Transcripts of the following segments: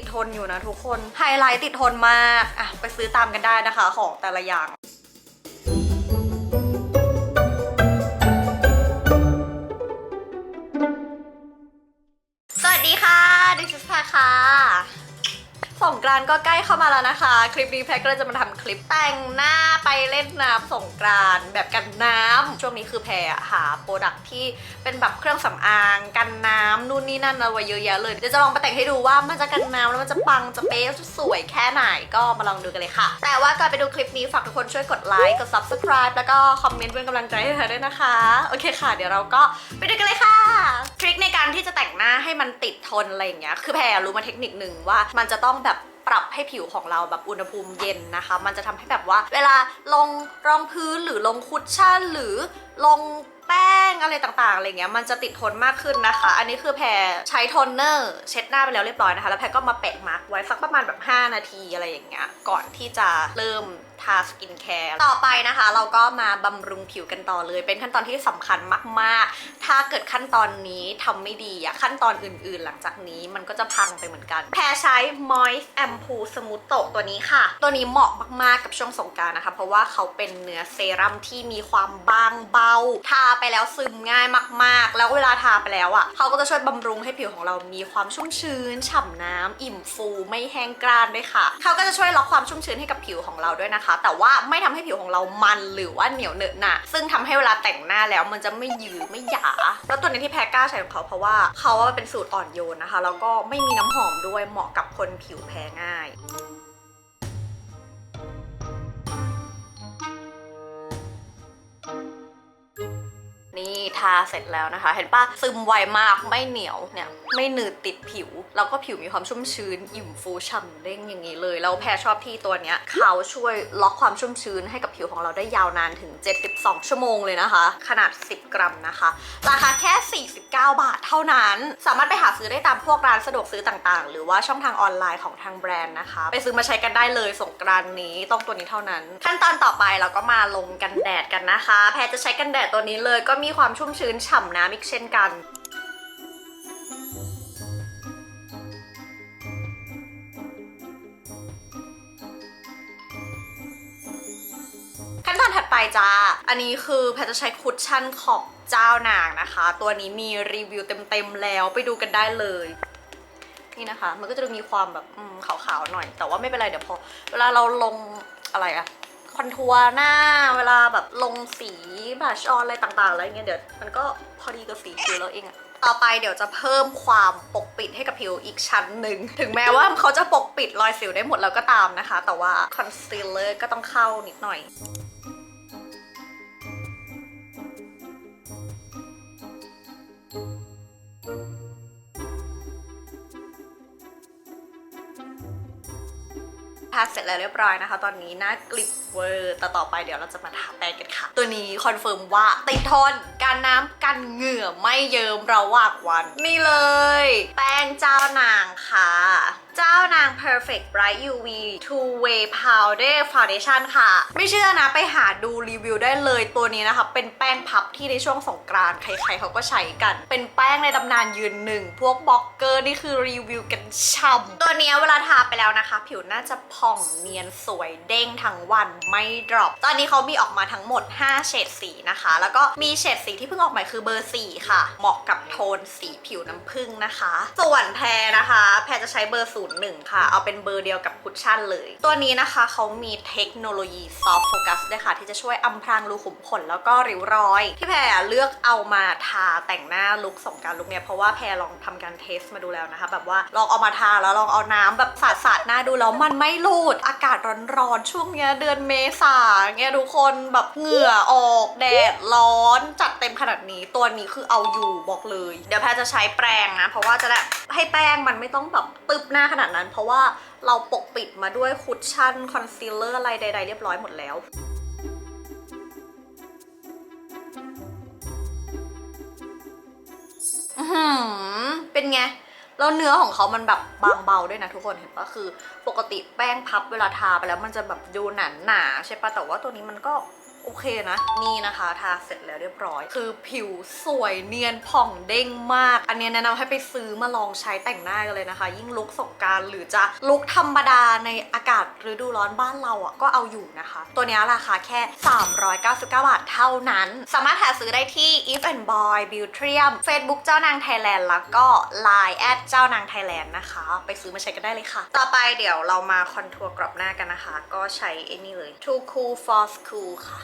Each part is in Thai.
ติดทนอยู่นะทุกคนไฮไลท์ติดทนมากอะไปซื้อตามกันได้นะคะของแต่ละอย่าง รานต์ก็ใกล้เข้ามาแล้วนะคะ คลิปนี้แพรก็เลยจะมาทำคลิปแต่งหน้าไปเล่นน้ำสงกรานต์แบบกันน้ำช่วงนี้คือแพรอะหาโปรดักที่เป็นแบบเครื่องสำอาง กันน้ำนู่นนี่นั่นเอาไว้เยอะแยะเลยเดี๋ยวจะลองไปแต่งให้ดูว่ามันจะกันน้ำแล้วมันจะปังจะเป๊ะจะสวยแค่ไหนก็มาลองดูกันเลยค่ะ แต่ว่าก่อนไปดูคลิปนี้ฝากทุกคนช่วยกดไลค์กด subscribe แล้วก็คอมเมนต์เป็นกำลังใจให้เธอด้วยนะคะ โอเคค่ะ เดี๋ยวเราก็ไปดูกันเลยค่ะทริคในการที่จะแต่งหน้าให้มันติดทนอะไรอย่างเงี้ยคือแพรรู้มาเทคนิคหนึ่งว่ามันจะต้องแบบ ปรับให้ผิวของเราแบบอุณหภูมิเย็นนะคะ มันจะทำให้แบบว่า เวลาลงรองพื้นหรือลงคุชชั่นหรือลงแป้งอะไรต่างๆอะไรเงี้ยมันจะติดทนมากขึ้นนะคะ อันนี้คือแพรใช้โทนเนอร์เช็ดหน้าไปแล้วเรียบร้อยนะคะ แล้วแพรก็มาแปะมาร์กไว้สักประมาณแบบ 5 นาทีอะไรอย่างเงี้ยก่อนที่จะเริ่มทาสกินแคร์ต่อไปนะคะ เราก็มาบำรุงผิวกันต่อเลย เป็นขั้นตอนที่สำคัญมาก ๆ ถ้าเกิดขั้นตอนนี้ทำไม่ดีอะขั้นตอนอื่น ๆ หลังจากนี้มันก็จะพังไปเหมือนกัน แพรใช้ Moist Ampoule Smooth ตตัวนี้ค่ะ ตัวนี้เหมาะมาก ๆ กับช่วงสงการนะคะ เพราะว่าเขาเป็นเนื้อเซรั่มที่มีความบางเบาทาไปแล้วซึมง่ายมากๆ แล้วเวลาทาไปแล้วอะเขาก็จะช่วยบำรุงให้ผิวของเรามีความชุ่มชื้นฉ่ำน้ำอิ่มฟูไม่แห้งกร้านด้วยค่ะเขาก็จะช่วยล็อกความชุ่มชื้นให้กับผิวของเราด้วยนะคะ แต่ว่าไม่ทำให้ผิวของเรามันหรือว่าเหนียวเหนอะหนะซึ่งทำให้เวลาแต่งหน้าแล้วมันจะไม่ยืดไม่หยาแล้วตัวนี้ที่แพรกล้าใช้ของเขาเพราะว่าเขาเป็นสูตรอ่อนโยนนะคะ แล้วก็ไม่มีน้ำหอมด้วยเหมาะกับคนผิวแพ้ง่าย นี่ทาเสร็จแล้วนะคะ เห็นปะซึมไวมากไม่เหนียวเนี่ยไม่หนืดติดผิว แล้วก็ผิวมีความชุ่มชื้น อิ่มฟูฉ่ำเด้งอย่างนี้เลยแล้วแพรชอบที่ตัวเนี้ยเขาช่วยล็อกความชุ่มชื้นให้กับผิวของเราได้ยาวนานถึง 72 ชั่วโมงเลยนะคะ ขนาด 10 กรัมนะคะ ราคาแค่ 49 บาทเท่านั้น สามารถไปหาซื้อได้ตามพวกร้านสะดวกซื้อต่างๆ หรือว่าช่องทางออนไลน์ของทางแบรนด์นะคะ ไปซื้อมาใช้กันได้เลยสงกรานนี้ต้องตัวนี้เท่านั้น ขั้นตอนต่อไปเราก็มาลงกันแดดกันนะคะ แพรจะใช้กันแดดตัวนี้เลยก็มีความชุ่มชื้นฉ่ำน้ำอีกเช่นกันขั้นตอนถัดไปจ้า อันนี้คือแพจะใช้คุชชั่นของเจ้านางนะคะ ตัวนี้มีรีวิวเต็มๆแล้วไปดูกันได้เลย นี่นะคะ มันก็จะมีความแบบขาวๆหน่อย แต่ว่าไม่เป็นไรเดี๋ยวพอ เวลาเราลงอะไรอะ คอนทัวร์หน้าเวลาแบบลงสีบลัชออนอะไรต่างๆแล้วอย่างเงี้ยเดี๋ยวมันก็พอดีกับสีผิวเราเองอะต่อไปเดี๋ยวจะเพิ่มความปกปิดให้กับผิวอีกชั้นหนึ่ง ถึงแม้ว่าเขาจะปกปิดรอยสิวได้หมดแล้วก็ตามนะคะ แต่ว่าคอนซีลเลอร์ก็ต้องเข้านิดหน่อย ทาเสร็จแล้วเรียบร้อยนะคะ ตอนนี้หน้ากลิบเวอร์แต่ต่อไปเดี๋ยวเราจะมาทาแป้งกันค่ะ ตัวนี้คอนเฟิร์มว่าติดทนกันน้ำกันเหงื่อไม่เยิ้มระหว่างวัน นี่เลย แป้งเจ้านางค่ะ เจ้านาง perfect bright UV two way powder foundation ค่ะ ไม่เชื่อนะไปหาดูรีวิวได้เลยตัวนี้นะคะ เป็นแป้งพับที่ในช่วงสงกรานต์ใครๆเขาก็ใช้กัน เป็นแป้งในตำนานยืนหนึ่ง พวกบล็อกเกอร์นี่คือรีวิวกันช่ำตัวนี้เวลาทาไปแล้วนะคะ ผิวน่าจะผ่องเนียนสวยเด้งทั้งวันไม่ดรอปตอนนี้เขามีออกมาทั้งหมด 5 เฉดสีนะคะ แล้วก็มีเฉดสีที่เพิ่งออกใหม่คือเบอร์ 4 ค่ะ เหมาะกับโทนสีผิวน้ำผึ้งนะคะ ส่วนแพรนะคะ แพรจะใช้เบอร์01 ค่ะ เอาเป็นเบอร์เดียวกับคุชชั่นเลย ตัวนี้นะคะเขามีเทคโนโลยีซอฟต์โฟกัสด้วยค่ะ ที่จะช่วยอำพรางรูขุมขนแล้วก็ริ้วรอยที่แพรเลือกเอามาทาแต่งหน้าลุคสงกรารลุคเนี้ยเพราะว่าแพรลองทำการเทสมาดูแล้วนะคะ แบบว่าลองเอามาทาแล้วลองเอาน้ำแบบสาดสาดๆหน้าดูแล้วมันไม่หลุดอากาศร้อนๆช่วงเนี้ยเดือนเมษาเงี้ยทุกคนแบบเหงื่อออกแดดร้อนจัดเต็มขนาดนี้ตัวนี้คือเอาอยู่บอกเลย เดี๋ยวแพรจะใช้แปรงนะ เพราะว่าจะได้ให้แป้งมันไม่ต้องแบบตึบหน้าขนาดนั้น เพราะว่าเราปกปิดมาด้วยคุชชั่นคอนซีลเลอร์อะไรใด ๆ เรียบร้อยหมดแล้วอืเป็นไง แล้วเนื้อของเขามันแบบบางเบาด้วยนะทุกคนเห็นปะคือ ปกติแป้งพับเวลาทาไปแล้วมันจะแบบดูหนาหนาๆใช่ปะแต่ว่าตัวนี้มันก็ โอเคนะ นี่นะคะทาเสร็จแล้วเรียบร้อย คือผิวสวยเนียนผ่องเด้งมาก อันนี้แนะนำให้ไปซื้อมาลองใช้แต่งหน้ากันเลยนะคะ ยิ่งลุกสงกรารหรือจะลุกธรรมดาในอากาศฤดูร้อนบ้านเราอะก็เอาอยู่นะคะ ตัวนี้ราคาแค่ 399 บาทเท่านั้น สามารถหาซื้อได้ที่ If and Boy Beauty Facebook เจ้านางไทยแลนด์แล้วก็ Line แอดเจ้านางไทยแลนด์นะคะ ไปซื้อมาใช้กันได้เลยค่ะ ต่อไปเดี๋ยวเรามาคอนทัวร์กรอบหน้ากันนะคะ ก็ใช้ไอ้นี่เลย Too Cool for School ค่ะ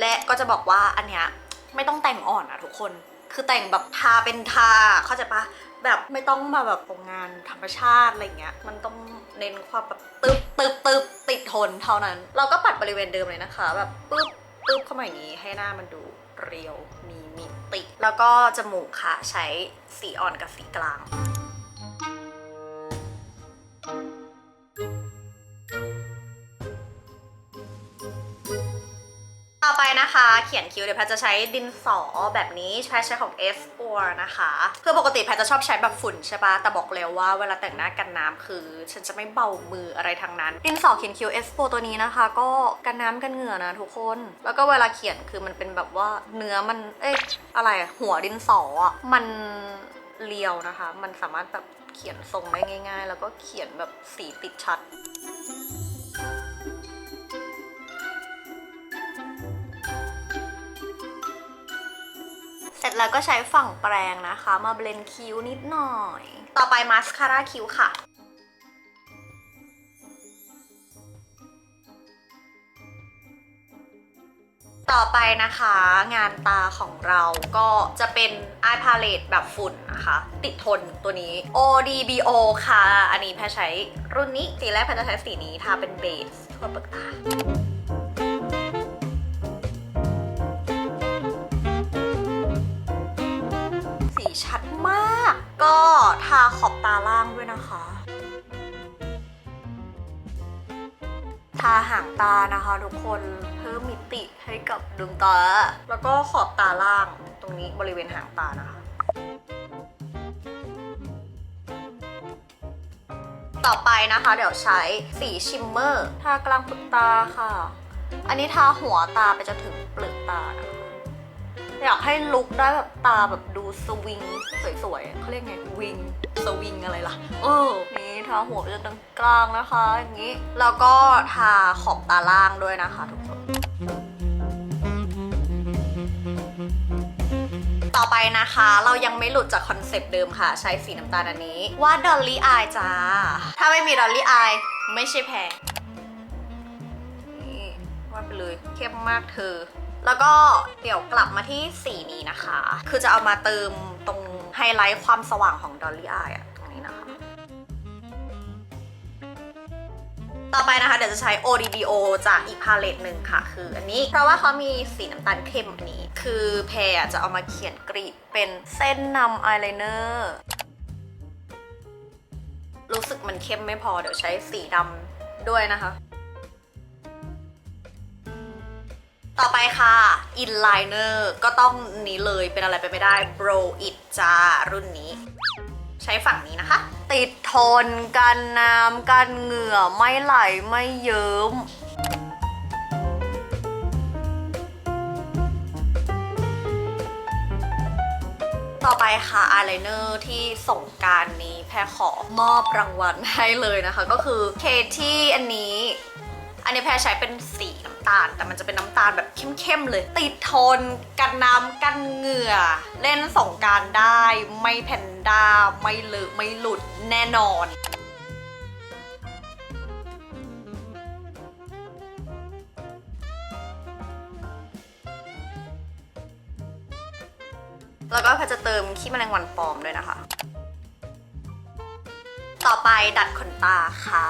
และก็จะบอกว่าอันเนี้ยไม่ต้องแต่งอ่อนอะทุกคน คือแต่งแบบทาเป็นทาเข้าใจปะแบบไม่ต้องมาแบบโรงงานธรรมชาติอะไรเงี้ย มันต้องเน้นความแบบตึ๊บตึ๊บตึ๊บติดทนเท่านั้น เราก็ปัดบริเวณเดิมเลยนะคะ แบบปึ๊บปึ๊บเข้ามาอย่างนี้ให้หน้ามันดูเรียวมีมิติ แล้วก็จมูกค่ะใช้สีอ่อนกับสีกลาง นะคะ เขียนคิ้วเดี๋ยวแพทจะใช้ดินสอแบบนี้ใช้ใช้ของ S 4นะคะคือปกติแพทจะชอบใช้แบบฝุ่นใช่ปะแต่บอกเลยว่าเวลาแต่งหน้ากันน้ำคือ ฉันจะไม่เบามืออะไรทั้งนั้น ดินสอเขียนคิ้ว S 4ตัวนี้นะคะ ก็กันน้ำกันเหงื่อนะทุกคน แล้วก็เวลาเขียนคือมันเป็นแบบว่าเนื้อมันเอ้ยอะไรหัวดินสออะมันเรียวนะคะ มันสามารถแบบเขียนทรงได้ง่าย ๆ แล้วก็เขียนแบบสีติดชัด เสร็จแล้วก็ใช้ฝั่งแปรงนะคะ มาเบลนคิ้วนิดหน่อย ต่อไปมาสคาร่าคิ้วค่ะ ต่อไปนะคะงานตาของเราก็จะเป็น eye palette แบบฝุ่นนะคะ ติดทนตัวนี้ ODBO ค่ะ อันนี้แพรใช้รุ่นนี้ สีแรกแพรจะใช้สีนี้ทาเป็นเบสทั่วเปลือกตาาขอบตาล่างด้วยนะคะ ทาหางตานะคะทุกคนเพิ่มมิติให้กับดวงตา แล้วก็ขอบตาล่างตรงนี้บริเวณหางตานะคะต่อไปนะคะ เดี๋ยวใช้สีชิมเมอร์ ทากลางปลึกตาค่ะ อันนี้ทาหัวตาไปจนถึงเปลือกตานะคะ อยากให้ลุคได้แบบตาแบบดูสวิงสวยๆเขาเรียกไงวิงสวิงอะไรล่ะ เออ นี่ทาหัวจนตรงกลางนะคะ อย่างนี้ แล้วก็ทาขอบตาล่างด้วยนะคะทุกคนต่อไปนะคะเรายังไม่หลุดจากคอนเซปต์เดิมค่ะ ใช้สีน้ำตาลอันนี้ ว่าดดอลลี่อายจ้า ถ้าไม่มีดอลลี่อายไม่ใช่แพงนี่วาดไปเลยเข้มมากเธอ แล้วก็เดี๋ยวกลับมาที่สีนี้นะคะ คือจะเอามาเติมตรงไฮไลท์ความสว่างของดอลลี่อายอะตรงนี้นะคะ ต่อไปนะคะ เดี๋ยวจะใช้ ODDO จากอีกพาเลตหนึ่งค่ะ คืออันนี้ เพราะว่าเขามีสีน้ำตาลเข้มอันนี้ คือแพรจะเอามาเขียนกรีดเป็นเส้นนำอายไลเนอร์รู้สึกมันเข้มไม่พอเดี๋ยวใช้สีดำด้วยนะคะ ต่อไปค่ะอินไลเนอร์ก็ต้องนี้เลยเป็นอะไรไปไม่ได้ Bro It จ้ารุ่นนี้ ใช้ฝั่งนี้นะคะ ติดทนกันน้ำกันเหงื่อไม่ไหลไม่เยิ้มต่อไปค่ะอายไลเนอร์ที่ส่งการนี้แพรขอมอบรางวัลให้เลยนะคะ ก็คือเคที่อันนี้ อันนี้แพรใช้เป็นสีน้ำตาล แต่มันจะเป็นน้ำตาลแบบเข้มๆเลย ติดทน กันน้ำกันเหงื่อ เล่นสงการได้ไม่แพนด้าไม่เลอะไม่หลุดแน่นอนแล้วก็แพจะเติมขี้แมลงวันปลอมด้วยนะคะ ต่อไปดัดขนตาค่ะ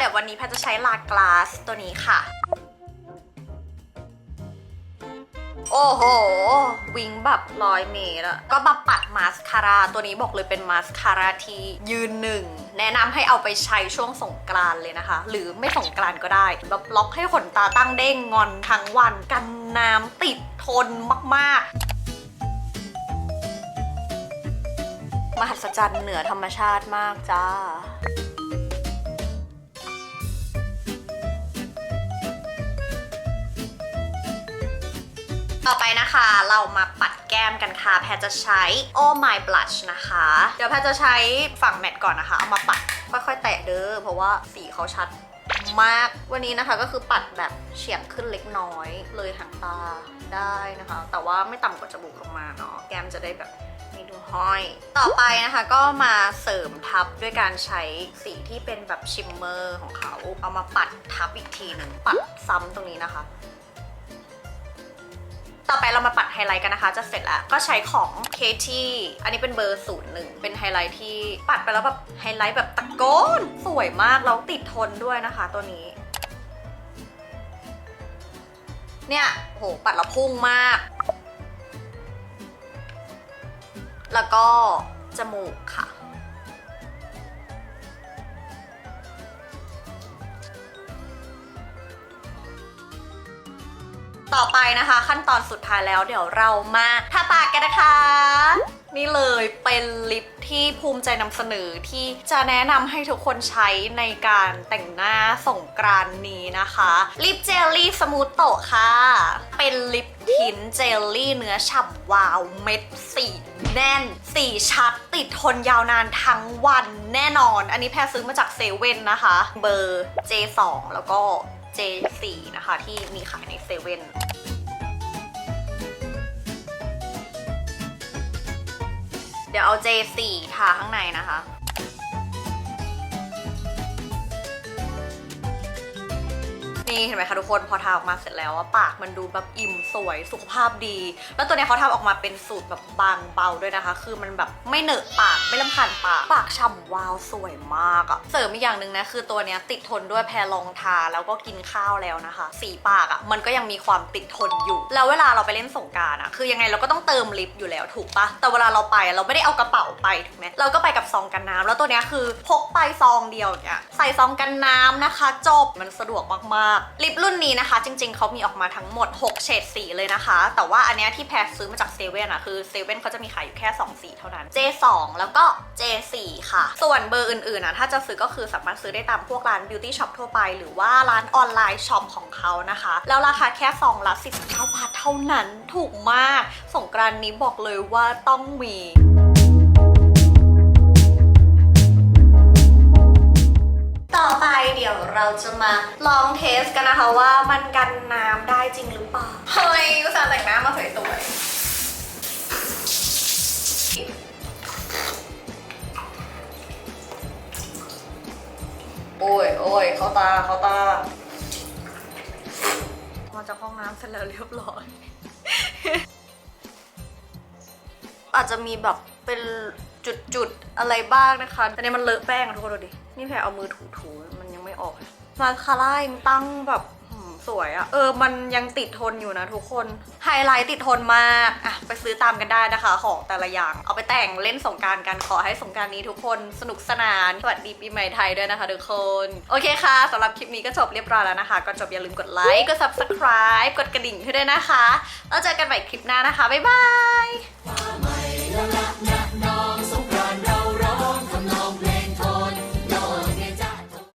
เดี๋ยววันนี้แพทย์จะใช้ลากลาสตัวนี้ค่ะ โอ้โห วิงแบบร้อยเมตรอะก็มาปัดมาสคาร่าตัวนี้บอกเลยเป็นมาสคาร่าที่ยืนหนึ่ง แนะนำให้เอาไปใช้ช่วงสงกรานเลยนะคะ หรือไม่สงกรานก็ได้แบบล็อกให้ขนตาตั้งเด้งงอนทั้งวันกันน้ำติดทนมากๆมหัศจรรย์เหนือธรรมชาติมากจ้า ต่อไปนะคะเรามาปัดแก้มกันค่ะ แพรจะใช้ Oh My Blush นะคะ เดี๋ยวแพรจะใช้ฝั่งแมตต์ก่อนนะคะ เอามาปัดค่อยๆ แตะเด้อเพราะว่าสีเขาชัดมาก วันนี้นะคะก็คือปัดแบบเฉียงขึ้นเล็กน้อย เลยทางตาได้นะคะ แต่ว่าไม่ต่ำกว่าจมูกลงมาเนาะแก้มจะได้แบบไม่ดูห้อย ต่อไปนะคะก็มาเสริมทับด้วยการใช้สีที่เป็นแบบชิมเมอร์ของเขา เอามาปัดทับอีกทีหนึ่งปัดซ้ำตรงนี้นะคะ ต่อไปเรามาปัดไฮไลท์กันนะคะ จะเสร็จแล้วก็ใช้ของ KT อันนี้เป็นเบอร์01เป็นไฮไลท์ที่ปัดไปแล้วแบบไฮไลท์แบบตะโกนสวยมากแล้วติดทนด้วยนะคะ ตัวนี้ เนี่ยโหปัดแล้วพุ่งมาก แล้วก็จมูกค่ะ ต่อไปนะคะ ขั้นตอนสุดท้ายแล้วเดี๋ยวเรามาทาปากกันนะคะ นี่เลยเป็นลิปที่ภูมิใจนำเสนอที่จะแนะนำให้ทุกคนใช้ในการแต่งหน้าส่งกรานนี้นะคะ ลิปเจลลี่สมูทโตค่ะ เป็นลิปทินเจลลี่เนื้อฉ่ำวาวเม็ดสีแน่นสีชัดติดทนยาวนานทั้งวันแน่นอน อันนี้แพรซื้อมาจากเซเว่นนะคะ เบอร์ J2 แล้วก็ J4 นะคะ ที่มีขายในเซเว่นเดี๋ยวเอา J4 ทาข้างในนะคะ นี่เห็นไหมคะทุกคนพอทาออกมาเสร็จแล้วอะปากมันดูแบบอิ่มสวยสุขภาพดี แล้วตัวนี้เขาทำออกมาเป็นสูตรแบบบางเบาด้วยนะคะ คือมันแบบไม่เหนอะปากไม่ลำคาญปากปากฉ่ำวาวสวยมากอะเสริมอีกอย่างหนึ่งนะคือตัวนี้ติดทนด้วยแพรลองทาแล้วก็กินข้าวแล้วนะคะ สีปากอะมันก็ยังมีความติดทนอยู่ แล้วเวลาเราไปเล่นสงการอะคือยังไงเราก็ต้องเติมลิปอยู่แล้วถูกปะแต่เวลาเราไปอะเราไม่ได้เอากระเป๋าไปถูกไหมเราก็ไปกับซองกันน้ำแล้วตัวนี้คือพกไปซองเดียวเนี่ยใส่ซองกันน้ำนะคะ จบมันสะดวกมากลิปรุ่นนี้นะคะ จริง ๆเขามีออกมาทั้งหมด 6 เฉดสีเลยนะคะ แต่ว่าอันเนี้ยที่แพรซื้อมาจากเซเว่นอะคือเซเว่นเขาจะมีขายอยู่แค่ 2 สีเท่านั้น J2 แล้วก็ J4 ค่ะ ส่วนเบอร์อื่นๆอะถ้าจะซื้อก็คือสามารถซื้อได้ตามพวกร้าน beauty shop ทั่วไป หรือว่าร้านออนไลน์ช็อปของเขานะคะ แล้วราคาแค่ซองละ19บาทเท่านั้นถูกมาก สงกรานนี้บอกเลยว่าต้องมี เดี๋ยวเราจะมาลองเทสกันนะคะว่ามันกันน้ำได้จริงหรือเปล่า เฮ้ยอุตส่าห์แต่งหน้ามาสวยๆโอ้ยโอ้ยเข้าตาเข้าตามาจากห้องน้ำเสร็จแล้วเรียบร้อย อาจจะมีแบบเป็นจุดๆ อะไรบ้างนะคะ แต่เนี่ยมันเลอะแป้งอะทุกคนดูดิ นี่แพรเอามือถูๆมันยังไม่ ออกมาคาร่ายังตั้งแบบสวยอะเออ มันยังติดทนอยู่นะทุกคน ไฮไลท์ติดทนมากอะไปซื้อตามกันได้นะคะ ของแต่ละอย่าง เอาไปแต่งเล่นสงการกัน ขอให้สงการนี้ทุกคนสนุกสนาน สวัสดีปีใหม่ไทยด้วยนะคะทุกคน โอเคค่ะ สำหรับคลิปนี้ก็จบเรียบร้อยแล้วนะคะ ก็จบอย่าลืมกดไลค์ กด subscribe กดกระดิ่งให้ด้วยนะคะ แล้วเจอกันใหม่คลิปหน้านะคะ บ๊ายบาย